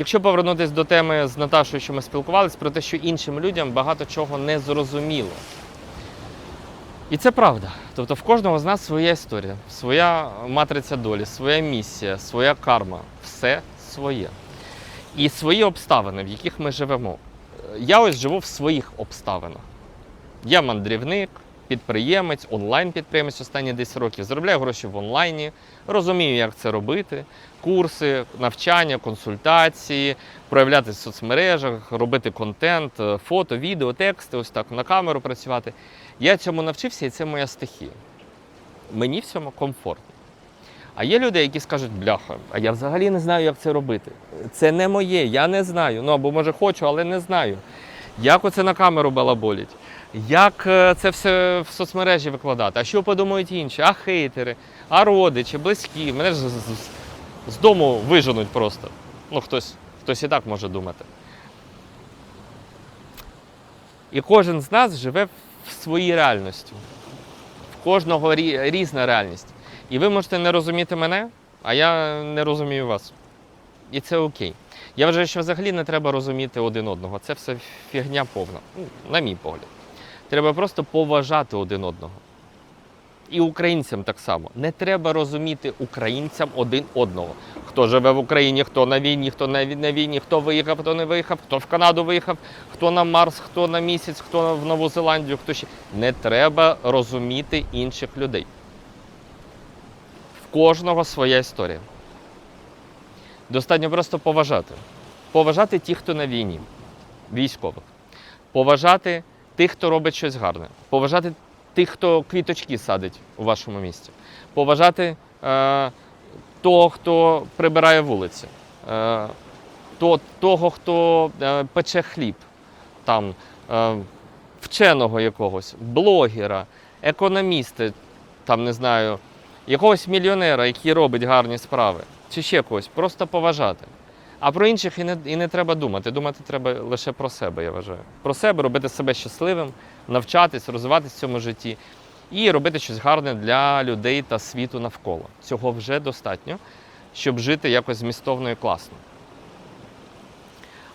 Якщо повернутися до теми з Наташою, що ми спілкувалися, про те, що іншим людям багато чого не зрозуміло. І це правда. Тобто в кожного з нас своя історія, своя матриця долі, своя місія, своя карма, все своє. І свої обставини, в яких ми живемо. Я ось живу в своїх обставинах. Я мандрівник, підприємець, онлайн-підприємець останні 10 років. Заробляю гроші в онлайні, розумію, як це робити. Курси, навчання, консультації, проявлятися в соцмережах, робити контент, е, фото, відео, тексти, ось так на камеру працювати. Я цьому навчився, і це моя стихія. Мені в цьому комфортно. А є люди, які скажуть, бляха, а я взагалі не знаю, як це робити. Це не моє, я не знаю. Ну або може хочу, але не знаю. Як оце на камеру балаболять? Як е, це все в соцмережі викладати? А що подумають інші? А хейтери, а родичі, близькі. Мене ж з, дому виженуть просто. Ну, хтось, хтось і так може думати. І кожен з нас живе в своїй реальності. В кожного рі- різна реальність. І ви можете не розуміти мене, а я не розумію вас. І це окей. Я вважаю, що взагалі не треба розуміти один одного. Це все фігня повна, ну, на мій погляд. Треба просто поважати один одного. І українцям так само. Не треба розуміти українцям один одного. Хто живе в Україні, хто на війні, хто на на війні, хто виїхав, хто не виїхав, хто в Канаду виїхав, хто на Марс, хто на місяць, хто в Нову Зеландію, хто ще. Не треба розуміти інших людей. В кожного своя історія. Достатньо просто поважати. Поважати тих, хто на війні, військових. Поважати тих, хто робить щось гарне. Поважати тих, хто квіточки садить у вашому місті. Поважати е, того, хто прибирає вулиці. Е, то, того, хто е, пече хліб, там, е, вченого якогось, блогера, економіста, там, не знаю, якогось мільйонера, який робить гарні справи, чи ще когось, просто поважати. А про інших і не, і не треба думати. Думати треба лише про себе, я вважаю. Про себе, робити себе щасливим, навчатись, розвиватись в цьому житті і робити щось гарне для людей та світу навколо. Цього вже достатньо, щоб жити якось змістовно і класно.